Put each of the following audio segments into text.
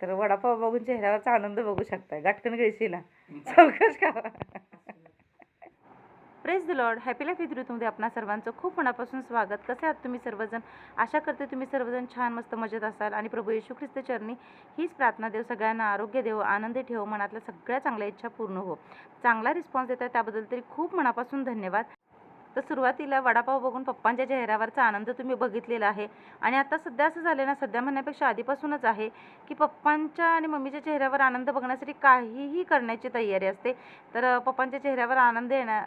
तर वडापाव बघून चेहऱ्यावरचा आनंद बघू शकताय. गाठकन गळशीला चौकश का praise the Lord happy life with ऋतूमध्ये आपणा सर्वांचं खूप मनापासून स्वागत. कसे आहात तुम्ही सर्वजण? आशा करते तुम्ही सर्वजण छान मस्त मजेत असाल. आणि प्रभू येशू ख्रिस्त चरणी हीच प्रार्थना देव सगळ्यांना आरोग्य देव आनंदी ठेव मनातल्या सगळ्या चांगल्या इच्छा पूर्ण हो. चांगला रिस्पॉन्स देत आहे त्याबद्दल तरी खूप मनापासून धन्यवाद. तर सुरुवातीला वडापाव बघून पप्पांच्या चेहऱ्यावरचा आनंद तुम्ही बघितलेला आहे. आणि आता सध्या असं झालं ना सध्या म्हणण्यापेक्षा आधीपासूनच आहे की पप्पांच्या आणि मम्मीच्या चेहऱ्यावर आनंद बघण्यासाठी काहीही करण्याची तयारी असते. तर पप्पांच्या चेहऱ्यावर आनंद येण्या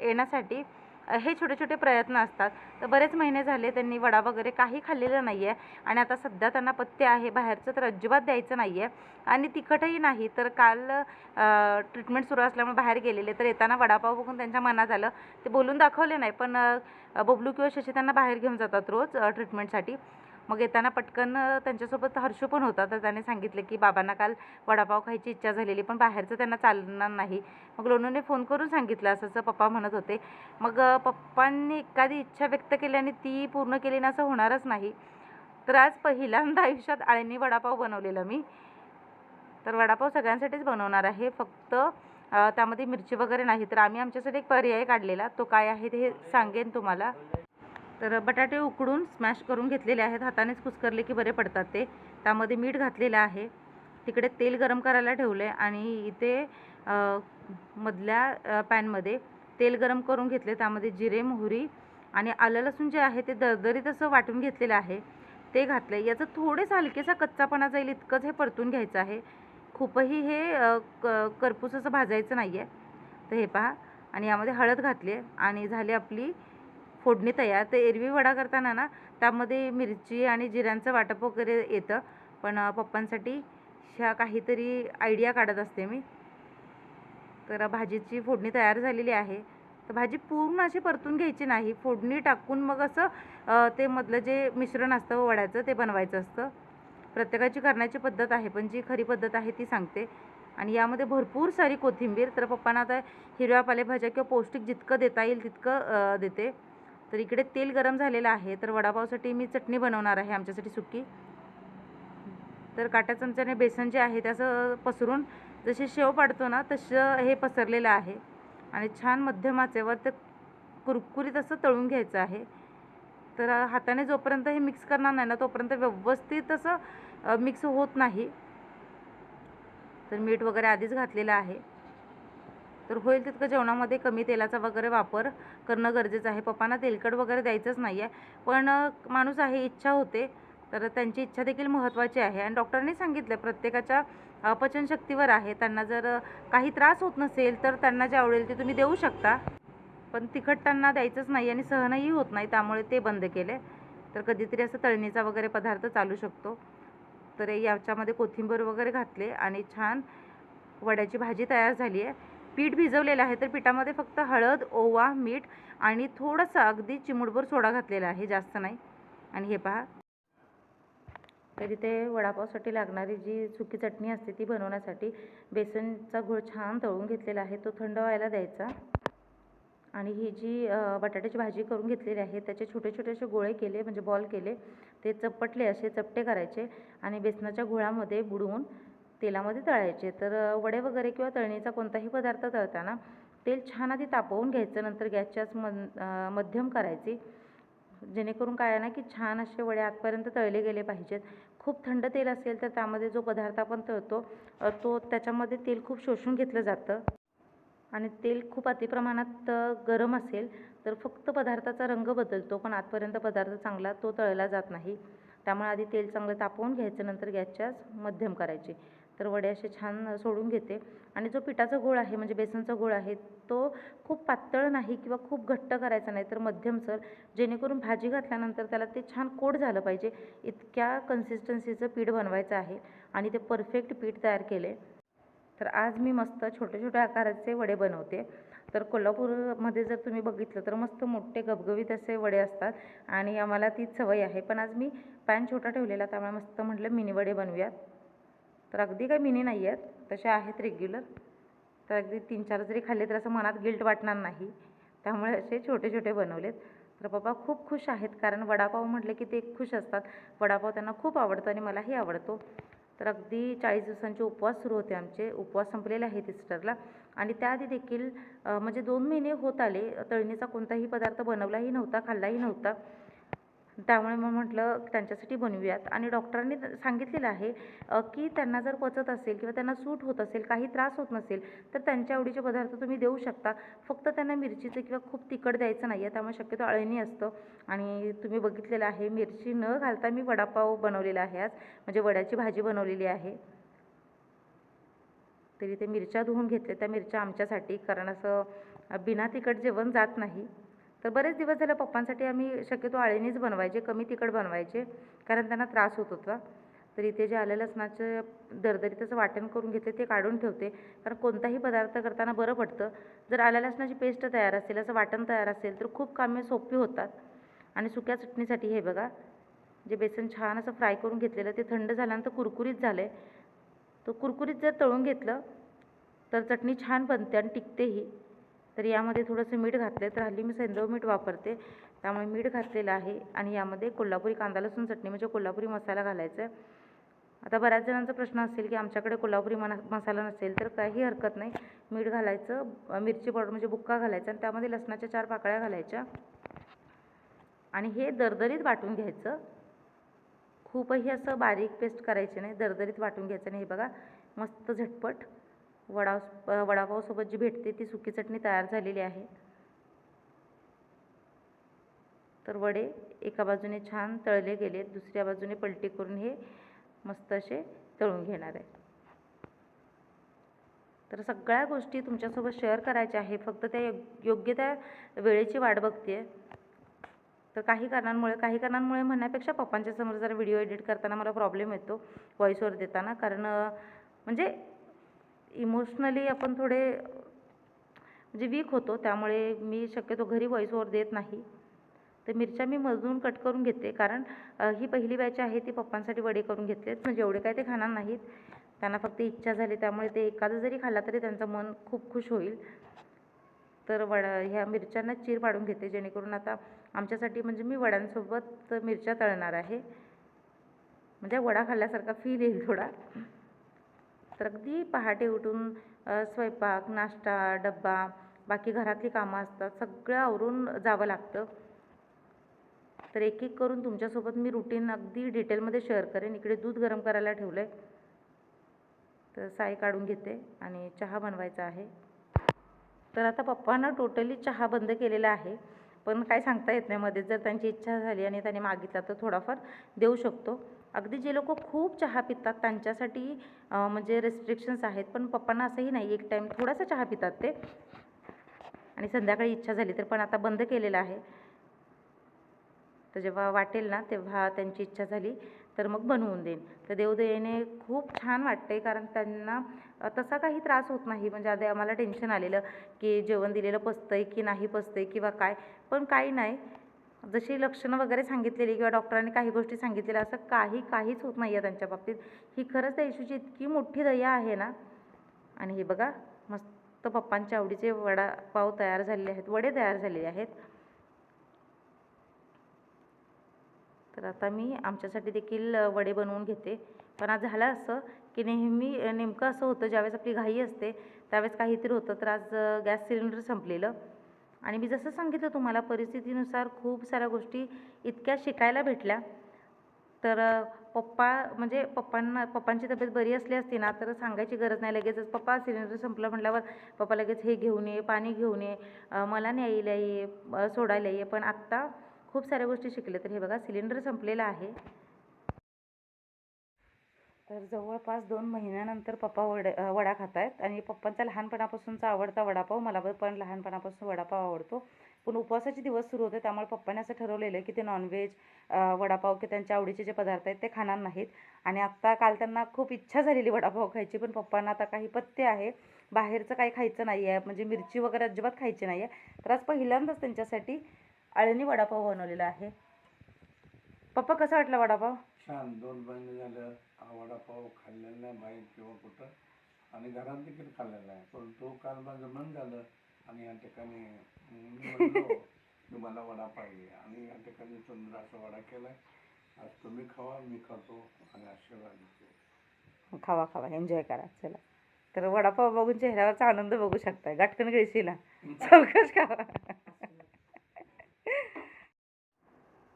येण्यासाठी हे छोटे छोटे प्रयत्न असतात. तर बरेच महिने झाले त्यांनी वडा वगैरे काही खाल्लेलं नाही आहे आणि आता सध्या त्यांना पथ्य आहे बाहेरचं तर अजिबात द्यायचं नाही आहे आणि तिखटही नाही. तर काल ट्रीटमेंट सुरू असल्यामुळे बाहेर गेलेले. तर येताना वडापाव बघून त्यांच्या मनात आलं. ते बोलून दाखवले नाही पण बबलू किंवा शशी त्यांना बाहेर घेऊन जातात रोज ट्रीटमेंटसाठी. मग येताना पटकन त्यांच्यासोबत हर्षू पण होता. तर त्याने सांगितलं की बाबांना काल वडापाव खायची इच्छा झालेली पण बाहेरचं त्यांना चालणार नाही. मग लोणूने फोन करून सांगितलं असं असं पप्पा म्हणत होते. मग पप्पांनी एखादी इच्छा व्यक्त केली आणि ती पूर्ण केली ना असं होणारच नाही. तर आज पहिल्यांदा आयुष्यात आळणी वडापाव बनवलेला मी. तर वडापाव सगळ्यांसाठीच बनवणार आहे. फक्त त्यामध्ये मिरची वगैरे नाही. तर आम्ही आमच्यासाठी एक पर्याय काढलेला. तो काय आहे ते सांगेन तुम्हाला. तर बटाटे उकडून स्मॅश करून घेतलेले आहेत. हातानेच कुस्करले की बरे पडतात ते. त्यामध्ये मीठ घातलेलं आहे. तिकडे तेल गरम करायला ठेवलं आहे आणि इथे मधल्या पॅनमध्ये तेल गरम करून घेतले त्यामध्ये जिरे मोहरी आणि आलं लसूण जे आहे ते दरदरीत असं वाटून घेतलेलं आहे. ते घातलं आहे याचं थोडेसा हलकेसा कच्चापणा जाईल इतकंच हे परतून घ्यायचं आहे. खूपही हे क करपूस असं भाजायचं नाही आहे तर हे पहा. आणि यामध्ये हळद घातली आहे आणि झाली आपली फोडणी तयार. तर एरवी वडा करताना ना त्यामध्ये मिरची आणि जिऱ्यांचं वाटप वगैरे येतं. पण पप्पांसाठी ह्या काहीतरी आयडिया काढत असते मी. तर भाजीची फोडणी तयार झालेली आहे. तर भाजी पूर्ण अशी परतून घ्यायची नाही. फोडणी टाकून मग असं ते मधलं जे मिश्रण असतं वड्याचं ते बनवायचं असतं. प्रत्येकाची करण्याची पद्धत आहे पण जी खरी पद्धत आहे ती सांगते. आणि यामध्ये भरपूर सारी कोथिंबीर. तर पप्पांना आता हिरव्या पालेभाज्या किंवा पौष्टिक जितकं देता येईल तितकं देते. तर इकडे तेल गरम झालेलं आहे तर वडापावसाठी मी चटणी बनवणार आहे आमच्यासाठी सुकी. तर काट्या चमच्याने बेसन जे आहे त्याचं असं पसरून जसे शेव पाडतो ना तसं हे पसरलेलं आहे. आणि छान मध्यमाचेवर ते कुरकुरीत असं तळून घ्यायचं आहे. तर हाताने जोपर्यंत हे मिक्स करणार नाही ना तोपर्यंत व्यवस्थित असं मिक्स होत नाही. तर मीठ वगैरे आधीच घातलेलं आहे. तर होईल तितकं जेवणामध्ये कमी तेलाचा वगैरे वापर करणं गरजेचं आहे. पप्पांना तेलकट वगैरे द्यायचंच नाही आहे पण माणूस आहे इच्छा होते. तर त्यांची इच्छा देखील महत्त्वाची आहे. आणि डॉक्टरांनी सांगितलं प्रत्येकाच्या अपचनशक्तीवर पचनशक्तीवर आहे. त्यांना जर काही त्रास होत नसेल तर त्यांना जे आवडेल ते तुम्ही देऊ शकता. पण तिखट त्यांना द्यायचंच नाही आणि सहनही होत नाही त्यामुळे ते बंद केले. तर कधीतरी असं तळणीचा वगैरे पदार्थ चालू शकतो. तर याच्यामध्ये कोथिंबीर वगैरे घातले आणि छान वड्याची भाजी तयार झाली आहे. पीठ भिजवलेलं आहे तर पिठामध्ये फक्त हळद ओवा मीठ आणि थोडंसं अगदी चिमूटभर सोडा घातलेला आहे जास्त नाही. आणि हे पहा. तर इथे वडापावसाठी लागणारी जी सुकी चटणी असते ती बनवण्यासाठी बेसनचा गुळ छान तळून घेतलेला आहे तो थंड व्हायला द्यायचा. आणि ही जी बटाट्याची भाजी करून घेतलेली आहे त्याचे छोटे छोटे असे गोळे केले म्हणजे बॉल केले ते चपटले असे चपटे करायचे आणि बेसनाच्या गुळामध्ये बुडवून तेलामध्ये तळायचे. तर वडे वगैरे किंवा तळणीचा कोणताही पदार्थ तळताना तेल छान आधी तापवून घ्यायचं. नंतर गॅसच्या मन मध्यम करायची. जेणेकरून काय आहे ना की छान असे वडे आतपर्यंत तळले गेले पाहिजेत. खूप थंड तेल असेल तर त्यामध्ये जो पदार्थ आपण तळतो तो त्याच्यामध्ये तेल खूप शोषून घेतलं जातं. आणि तेल खूप अतिप्रमाणात गरम असेल तर फक्त पदार्थाचा रंग बदलतो पण आतपर्यंत पदार्थ चांगला तो तळला जात नाही. त्यामुळे आधी तेल चांगलं तापवून घ्यायचं नंतर गॅसच्या मध्यम करायची. तर वडे असे छान सोडून घेते. आणि जो पिठाचा गोळ आहे म्हणजे बेसनचा गोळ आहे तो खूप पातळ नाही किंवा खूप घट्ट करायचा नाही तर मध्यमसर जेणेकरून भाजी घातल्यानंतर त्याला ते छान कोट झालं पाहिजे इतक्या कन्सिस्टन्सीचं पीठ बनवायचं आहे. आणि ते परफेक्ट पीठ तयार केले. तर आज मी मस्त छोटे छोट्या आकाराचे वडे बनवते. तर कोल्हापूरमध्ये जर तुम्ही बघितलं तर मस्त मोठे गबगबीत असे वडे असतात. आणि आम्हाला तीच सवय आहे. पण आज मी पॅन छोटा ठेवलेला त्यामुळे मस्त म्हटलं मिनी वडे बनवूयात. तर अगदी काही मिनी नाही आहेत. तसे आहेत रेग्युलर तर अगदी तीन चार जरी खाल्ले तर असं मनात गिल्ट वाटणार नाही. त्यामुळे असे छोटे छोटे बनवलेत. तर पप्पा खूप खुश आहेत. कारण वडापाव म्हटलं की ते खुश असतात. वडापाव त्यांना खूप आवडतो आणि मलाही आवडतो. तर अगदी चाळीस दिवसांचे उपवास सुरू होते आमचे. उपवास संपलेले आहेत इस्टरला आणि त्याआधी देखील म्हणजे दोन महिने होत आले. तळणीचा कोणताही पदार्थ बनवलाही नव्हता खाल्लाही नव्हता. त्यामुळे मग म्हटलं त्यांच्यासाठी बनवूयात. आणि डॉक्टरांनी सांगितलेलं आहे की त्यांना जर पचत असेल किंवा त्यांना सूट होत असेल काही त्रास होत नसेल तर त्यांच्या आवडीचे पदार्थ तुम्ही देऊ शकता. फक्त त्यांना मिरचीचं किंवा खूप तिखट द्यायचं नाही आहे त्यामुळे शक्यतो अळणी असतं. आणि तुम्ही बघितलेलं आहे मिरची न घालता मी वडापाव बनवलेला आहे आज. म्हणजे वड्याची भाजी बनवलेली आहे. तरी ते मिरच्या धुवून घेतले त्या मिरच्या आमच्यासाठी कारण असं बिना तिखट जेवण जात नाही. तर बरेच दिवस झाले पप्पांसाठी आम्ही शक्यतो आळणीच बनवायचे कमी तिखट बनवायचे कारण त्यांना त्रास होत होता. तर इथे जे आलेलं लसणाचं दरदरीतचं वाटण करून घेतले ते काढून ठेवते. कारण कोणताही पदार्थ करताना बरं पडतं. जर आल्या लसणाची पेस्ट तयार असेल असं वाटण तयार असेल तर खूप कामे सोपी होतात. आणि सुक्या चटणीसाठी हे बघा जे बेसन छान असं फ्राय करून घेतलेलं ते थंड झाल्यानंतर कुरकुरीत झालं आहे तो कुरकुरीत जर तळून घेतलं तर चटणी छान बनते आणि टिकतेही. तर यामध्ये थोडंसं मीठ घातलं तर हल्ली मी सैंधव मीठ वापरते. त्यामुळे मीठ घातलेलं आहे. आणि यामध्ये कोल्हापुरी कांदा लसूण चटणी म्हणजे कोल्हापुरी मसाला घालायचा आहे. आता बऱ्याच जणांचा प्रश्न असेल की आमच्याकडे कोल्हापुरी मना मसाला नसेल तर काही हरकत नाही. मीठ घालायचं मिरची पावडर म्हणजे बुक्का घालायचा आणि त्यामध्ये लसणाच्या चार पाकळ्या घालायच्या. आणि हे दरदरीत वाटून घ्यायचं. खूपही असं बारीक पेस्ट करायचे नाही. दरदरीत वाटून घ्यायचं नाही. हे बघा मस्त झटपट. वडा वडापावसोबत जी भेटते ती सुकी चटणी तयार झालेली आहे. तर वडे एका बाजूने छान तळले गेले दुसऱ्या बाजूने पलटी करून हे मस्त असे तळून घेणार आहे. तर सगळ्या गोष्टी तुमच्यासोबत शेअर करायच्या आहे फक्त त्या योग्य त्या वेळेची वाट बघते. तर काही कारणांमुळे काही कारणांमुळे म्हणण्यापेक्षा पप्पांच्या समोर जरा व्हिडिओ एडिट करताना मला प्रॉब्लेम येतो व्हॉईसवर देताना. कारण म्हणजे इमोशनली आपण थोडे म्हणजे वीक होतो त्यामुळे मी शक्यतो घरी व्हॉईस ओवर देत नाही. तर मिरच्या मी मजून कट करून घेते कारण ही पहिली बॅच आहे ती पप्पांसाठी वडे करून घेतलेत. म्हणजे एवढे काय ते खाणार नाहीत. त्यांना फक्त इच्छा झाली त्यामुळे ते एखादं जरी खाल्ला तरी त्यांचं मन खूप खुश होईल. तर वडा ह्या मिरच्यांना चीर पाडून घेते जेणेकरून आता आमच्यासाठी म्हणजे मी वड्यांसोबत मिरच्या तळणार आहे. म्हणजे वडा खाल्ल्यासारखा फील येईल थोडा. तर अगदी पहाटे उठून स्वयंपाक नाश्ता डब्बा बाकी घरातली कामं असतात सगळं आवरून जावं लागतं. तर एक एक करून तुमच्यासोबत मी रुटीन अगदी डिटेलमध्ये शेअर करेन. इकडे दूध गरम करायला ठेवलं आहे तर साय काढून घेते आणि चहा बनवायचा आहे. तर आता पप्पांना टोटली चहा बंद केलेला आहे. पण काय सांगता येत नाही मध्ये जर त्यांची इच्छा झाली आणि त्यांनी मागितला तर थोडाफार देऊ शकतो. अगदी जे लोक खूप चहा पितात त्यांच्यासाठी म्हणजे रेस्ट्रिक्शन्स आहेत पण पप्पांना असंही नाही. एक टाईम थोडासा चहा पितात ते. आणि संध्याकाळी इच्छा झाली तर पण आता बंद केलेलं आहे. तर जेव्हा वाटेल ना तेव्हा त्यांची इच्छा झाली तर मग बनवून देईन. तर देवदयेने खूप छान वाटते कारण त्यांना तसा काही त्रास होत नाही. म्हणजे आधी आम्हाला टेन्शन आलेलं की जेवण दिलेलं पचतंय की नाही पचतंय किंवा काय. पण काही नाही. जशी लक्षणं वगैरे सांगितलेली किंवा डॉक्टरांनी काही गोष्टी सांगितलेल्या असं काही काहीच होत नाही आहे त्यांच्या बाबतीत. ही खरंच त्या येशूची इतकी मोठी दया आहे ना. आणि हे बघा मस्त पप्पांच्या आवडीचे वडापाव तयार झालेले आहेत वडे तयार झालेले आहेत. तर आता मी आमच्यासाठी देखील वडे बनवून घेते. पण आज झालं असं की नेहमी नेमकं असं होतं ज्यावेळेस आपली घाई असते त्यावेळेस काहीतरी होतं तर आज गॅस सिलेंडर संपलेलं. आणि मी जसं सांगितलं तुम्हाला परिस्थितीनुसार खूप साऱ्या गोष्टी इतक्या शिकायला भेटल्या. तर पप्पा म्हणजे पप्पांना पप्पांची तब्येत बरी असली असती ना तर सांगायची गरज नाही. लगेचच पप्पा सिलेंडर संपलं म्हटल्यावर पप्पा लगेच हे घेऊन ये पाणी घेऊन ये मला न्यायला ये सोडायला ये. पण आत्ता खूप साऱ्या गोष्टी शिकल्या तर हे बघा सिलेंडर संपलेला आहे. तर जवळपास दोन महिन्यानंतर पप्पा वडे वडा खात आहेत आणि पप्पांचा लहानपणापासूनचा आवडता वडापाव मला पण लहानपणापासून वडापाव आवडतो. पण उपवासाचे दिवस सुरू होते त्यामुळे पप्पाने असं ठरवलेलं की ते नॉनव्हेज वडापाव की त्यांच्या आवडीचे जे पदार्थ आहेत ते खाणार नाहीत. आणि आत्ता काल त्यांना खूप इच्छा झालेली वडापाव खायची पण पप्पांना आता काही पत्ते आहे. बाहेरचं काही खायचं नाही आहे म्हणजे मिरची वगैरे अजिबात खायची नाही आहे. तर आज पहिल्यांदाच त्यांच्यासाठी अळणी वडापाव बनवलेला आहे. पप्पा कसा वाटला वडापाव? छान दोन महिने झालं वडापाव खाल्लेला नाही बाहेर किंवा कुठं. आणि घरात देखील खाल्लेला आहे पण तो काल माझं मन झालं आणि या ठिकाणी मी मला वडा पाहिजे. आणि या ठिकाणी सुंदर असा वडा केलाय. आज तुम्ही खावा मी खातो आणि आशीर्वाद देतो. खावा खावा एन्जॉय करा चला. तर वडापाव बघून चेहऱ्यावरचा आनंद बघू शकताय. गाठकन गिळशीला चौकश खावा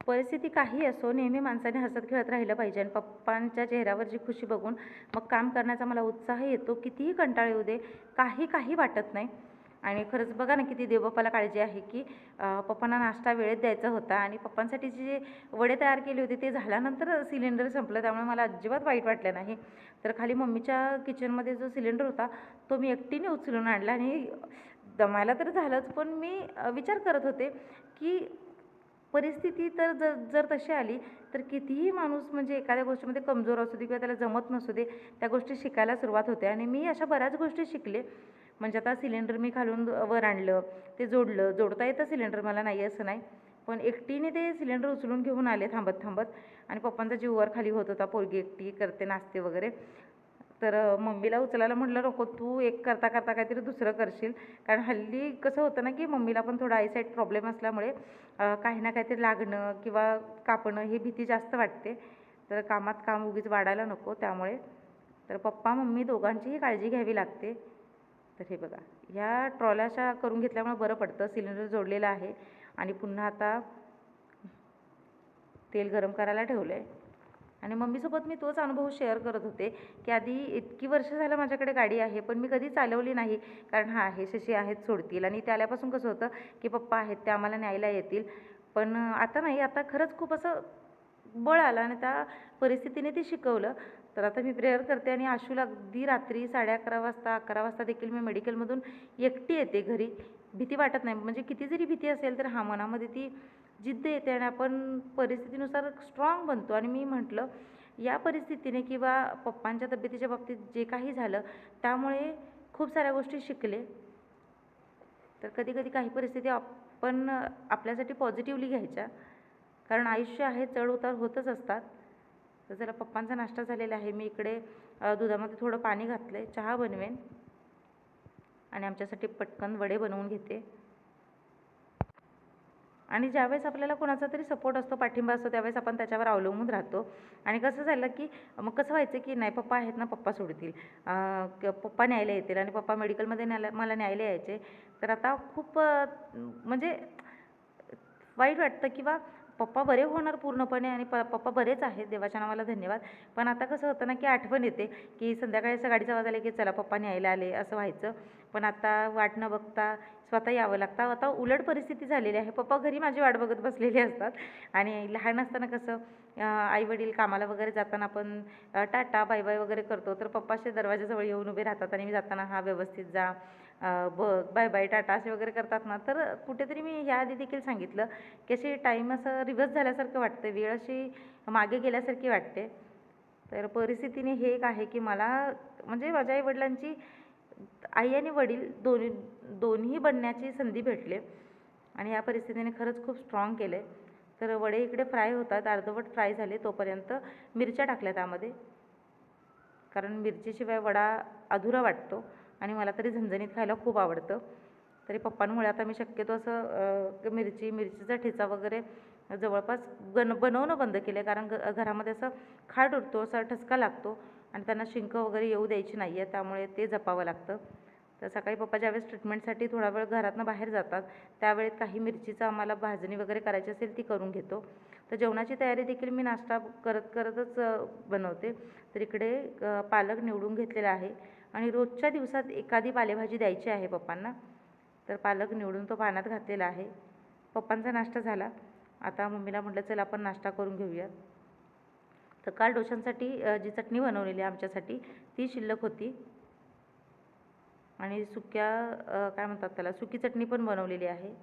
परिस्थिती काही असो नेहमी माणसाने हसत खेळत राहिलं पाहिजे. आणि पप्पांच्या चेहऱ्यावर जी खुशी बघून मग काम करण्याचा मला उत्साह येतो कितीही कंटाळ येऊ दे काही काही वाटत नाही. आणि खरंच बघा ना किती देवबापाला काळजी आहे की पप्पांना नाश्ता वेळेत द्यायचा होता आणि पप्पांसाठी जे वडे तयार केले होते ते झाल्यानंतर सिलेंडर संपलं. त्यामुळे मला अजिबात वाईट वाटलं नाही. तर खाली मम्मीच्या किचनमध्ये जो सिलेंडर होता तो मी एकटीने उचलून आणला आणि दमायला तर झालंच पण मी विचार करत होते की परिस्थिती तर जर जर तशी आली तर कितीही माणूस म्हणजे एखाद्या गोष्टीमध्ये कमजोर असू दे किंवा त्याला जमत नसू दे त्या गोष्टी शिकायला सुरुवात होते. आणि मी अशा बऱ्याच गोष्टी शिकले. म्हणजे आता सिलेंडर मी खालून वर आणलं ते जोडलं. जोडता येतं सिलेंडर मला नाही असं नाही. पण एकटीने ते सिलेंडर उचलून घेऊन आले थांबत थांबत. आणि पप्पांचा जीव वर खाली होत होता. पोरगी एकटी करते नाचते वगैरे. तर मम्मीला उचलायला म्हटलं नको तू एक करता करता काहीतरी दुसरं करशील. कारण हल्ली कसं होतं ना की मम्मीला पण थोडा आयसाईट प्रॉब्लेम असल्यामुळे काही ना काहीतरी लागणं किंवा कापणं ही भीती जास्त वाटते. तर कामात काम उगीच वाढायला नको त्यामुळे. तर पप्पा मम्मी दोघांचीही काळजी घ्यावी लागते. तर हे बघा ह्या ट्रॉल्याशा करून घेतल्यामुळे बरं पडतं. सिलेंडर जोडलेलं आहे आणि पुन्हा आता तेल गरम करायला ठेवलं आहे आणि मम्मीसोबत मी तोच अनुभव शेअर करत होते की आधी इतकी वर्ष झालं माझ्याकडे गाडी आहे पण मी कधी चालवली नाही. कारण हा आहे शशी आहेत सोडतील. आणि ते आल्यापासून कसं होतं की पप्पा आहेत ते आम्हाला न्यायला येतील. पण आता नाही. आता खरंच खूप असं बळ आलं आणि त्या परिस्थितीने ते शिकवलं. तर आता मी प्रेयर करते आणि आशूला अगदी रात्री साडे अकरा वाजता अकरा वाजता देखील मी मेडिकलमधून एकटी येते घरी. भीती वाटत नाही. म्हणजे किती जरी भीती असेल तर हा मनामध्ये ती जिद्द येते आणि आपण परिस्थितीनुसार स्ट्रॉंग बनतो. आणि मी म्हटलं या परिस्थितीने किंवा पप्पांच्या तब्येतीच्या बाबतीत जे काही झालं त्यामुळे खूप साऱ्या गोष्टी शिकले. तर कधी कधी काही परिस्थिती आपण आपल्यासाठी पॉझिटिव्हली घ्यायच्या. कारण आयुष्य आहे चढ उतार होतच असतात. तर जरा पप्पांचा नाश्ता झालेला आहे. मी इकडे दुधामध्ये थोडं पाणी घातलं आहे चहा बनवेन. आणि आमच्यासाठी पटकन वडे बनवून घेते. आणि ज्यावेळेस आपल्याला कोणाचा तरी सपोर्ट असतो पाठिंबा असतो त्यावेळेस आपण त्याच्यावर अवलंबून राहतो. आणि कसं झालं की मग कसं व्हायचं की नाही पप्पा आहेत ना पप्पा सोडतील. पप्पा न्यायला येतील आणि पप्पा मेडिकलमध्ये न्यायला मला न्यायला यायचे. तर आता खूप म्हणजे वाईट वाटतं किंवा पप्पा बरे होणार पूर्णपणे आणि प पप्पा बरेच आहेत. देवाच्या नावाला धन्यवाद. पण आता कसं होतं ना की आठवण येते की संध्याकाळी असं गाडीचा आवाज आला की चला पप्पा न्यायला आले असं व्हायचं. पण आता वाट न बघता स्वतः यावं लागतं. आता उलट परिस्थिती झालेली आहे. पप्पा घरी माझी वाट बघत बसलेली असतात. आणि लहान असताना कसं आई वडील कामाला वगैरे जाताना आपण टाटा बाय बाय वगैरे करतो. तर पप्पाचे दरवाजाजवळ येऊन उभे राहतात आणि मी जाताना हा व्यवस्थित जा. बघ बाय बाय टाटा असे वगैरे करतात ना. तर कुठेतरी मी ह्या आधी देखील सांगितलं की अशी टाईम असं रिव्हर्स झाल्यासारखं वाटतं. वेळ अशी मागे गेल्यासारखी वाटते. तर परिस्थितीने हे एक आहे की मला म्हणजे माझ्या आई वडिलांची आई आणि वडील दोन्ही दोन्ही बनण्याची संधी भेटले. आणि या परिस्थितीने खरंच खूप स्ट्रॉंग केले. तर वडे इकडे फ्राय होतात अर्धवट फ्राय झाले तोपर्यंत मिरच्या टाकल्या त्यामध्ये. कारण मिरचीशिवाय वडा अधुरा वाटतो आणि मला तरी झणझणीत खायला खूप आवडतं. तरी पप्पांमुळे आता मी शक्यतो असं मिरची मिरचीचा ठेचा वगैरे जवळपास गन बनवणं बंद केलं आहे कारण घरामध्ये असं खाट उरतो असा ठसका लागतो. आणि त्यांना शिंक वगैरे येऊ द्यायची नाही आहे त्यामुळे ते जपावं लागतं. तर सकाळी पप्पा ज्यावेळेस ट्रीटमेंटसाठी थोडा वेळ घरातनं बाहेर जातात त्यावेळेत काही मिरचीचं आम्हाला भाजणी वगैरे करायची असेल ती करून घेतो. तर जेवणाची तयारी देखील मी नाश्ता करत करतच बनवते. तर इकडे पालक निवडून घेतलेला आहे आणि रोजच्या दिवसात एखादी पालेभाजी द्यायची आहे पप्पांना. तर पालक निवडून तो पाण्यात घातलेला आहे. पप्पांचा नाश्ता झाला. आता मम्मीला म्हटलं चल आपण नाश्ता करून घेऊयात. तर काल डोशांसाठी जी चटणी बनवलेली आहे आमच्यासाठी ती शिल्लक होती. आणि सुक्या काय म्हणतात त्याला सुकी चटणी पण बनवलेली आहे.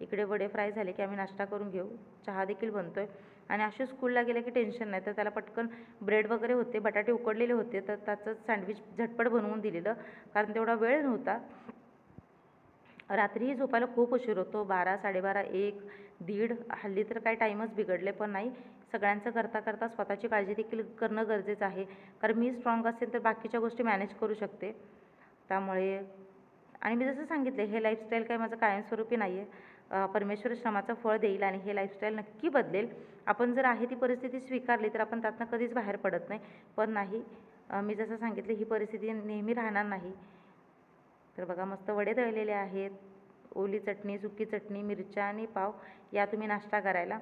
इकडे वडे फ्राय झाले की आम्ही नाश्ता करून घेऊ. चहा देखील बनतो आहे आणि असे स्कूलला गेलं की टेन्शन नाही. तर त्याला पटकन ब्रेड वगैरे होते बटाटे उकडलेले होते तर त्याचं सँडविच झटपट बनवून दिलेलं. कारण तेवढा वेळ नव्हता. रात्रीही झोपायला खूप उशीर होतो. बारा साडेबारा एक दीड हल्ली तर काही टाईमच बिघडले पण नाही. सगळ्यांचं करता करता स्वतःची काळजी देखील करणं गरजेचं आहे. कारण मी स्ट्रॉंग असेल तर बाकीच्या गोष्टी मॅनेज करू शकते. त्यामुळे आणि मी जसं सांगितलं हे लाईफस्टाईल काही माझं कायमस्वरूपी नाही आहे परमेश्वर श्रमाचं फळ देईल आणि हे लाईफस्टाईल नक्की बदलेल. आपण जर आहे ती परिस्थिती स्वीकारली तर आपण त्यातनं कधीच बाहेर पडत नाही. पण नाही मी जसं सांगितलं ही परिस्थिती नेहमी राहणार नाही. तर बघा मस्त वडे दळलेले आहेत. ओली चटणी सुकी चटणी मिरच्या आणि पाव या तुम्ही नाश्ता करायला.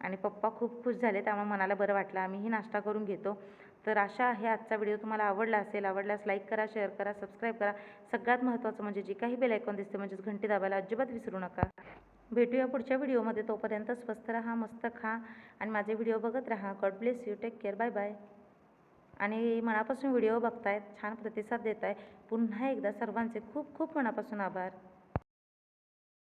आणि पप्पा खूप खुश झाले त्यामुळे मनाला बरं वाटलं. आम्हीही नाश्ता करून घेतो. तर अशा आहे आजचा व्हिडिओ. तुम्हाला आवडला असेल आवडल्यास लाईक करा शेअर करा सबस्क्राईब करा. सगळ्यात महत्त्वाचं म्हणजे जे काही बेल आयकॉन दिसते म्हणजेच घंटी दाबायला अजिबात विसरू नका. भेटूया पुढच्या व्हिडिओमध्ये. तोपर्यंत स्वस्त राहा मस्त खा आणि माझे व्हिडिओ बघत राहा. God bless you take care bye bye आणि मनापासून व्हिडिओ बघतायत छान प्रतिसाद देत आहे पुन्हा एकदा सर्वांचे खूप खूप मनापासून आभार.